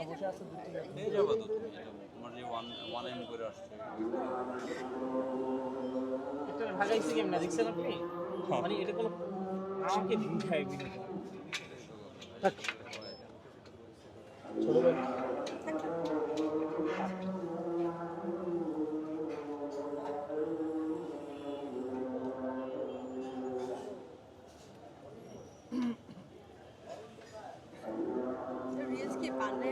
বসা আছে পেয়ে যাব তো তুমি তোমার যে ওয়ান ওয়ান এম করে আসছে ভাগাইছি কেমন? দেখছেন আপনি? মানে এটা কোনো আমাকে ভিড়ায় ভিড়ায় ছোট ভাই রিলস কি পান্ডে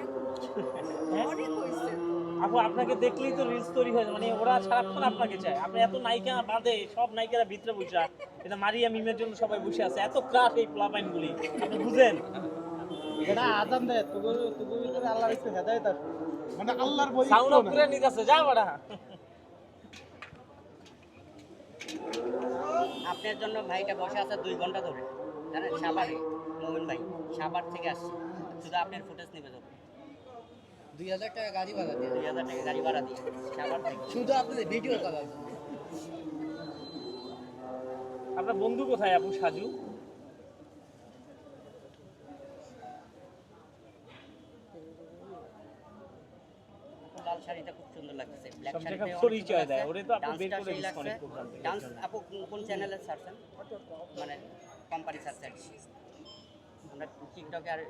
হ্যাঁ? অনেক হয়েছে আপু আপনাকে দেখলেই তো রিলস তৈরি হয় মানে ওরা সারাক্ষণ আপনাকে চায়। আপনি এত নায়িকা বাদে সব নায়িকারা ভিতরে বসে এটা মারিয়া মিমের জন্য সবাই বসে আছে। এত ক্রাশ এই প্লাবাইন গুলি। আপনি বুঝেন? এটা আজান দেয় ভিতরে আল্লাহর একটু হেদায়েত আসবে মানে আল্লাহর বই সাউন্ড অফ করে নিতেছে যা বাড়া। আপনার জন্য ভাইটা বসে আছে দুই ঘণ্টা ধরে। জানেন সাভারে। মোমিন ভাই সাভার থেকে আসছে। শুধু আপনার ফুটেজ নেবে তো। দুই হাজার টাকা গাড়ি ভাড়া দিয়ে দুই হাজার টাকা গাড়ি ভাড়া দিয়ে শুধু আপনাদের ভিডিও করা আপনার বন্ধু কোথায় আপু? সাজু? লাল শাড়িটা খুব সুন্দর লাগছে ব্ল্যাক শাড়িটা পরিচয় দেয়। ওরে তো আপনি বের করে দিচ্ছেন অনেক ডান্স আপু কোন- কোন চ্যানেলে ছাড়ছেন মানে কোম্পানি। আমরা টিকটকে আর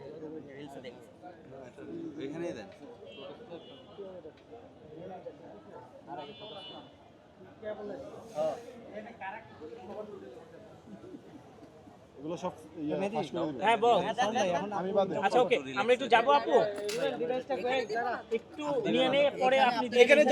রিলসে দেখছি। এখানেই দেন। এগুলো সব ইয়ে। হ্যাঁ বল। আমি আচ্ছা ওকে। আমরা একটু যাব আপু। একটু নিয়ে নে পরে আপনি এখানে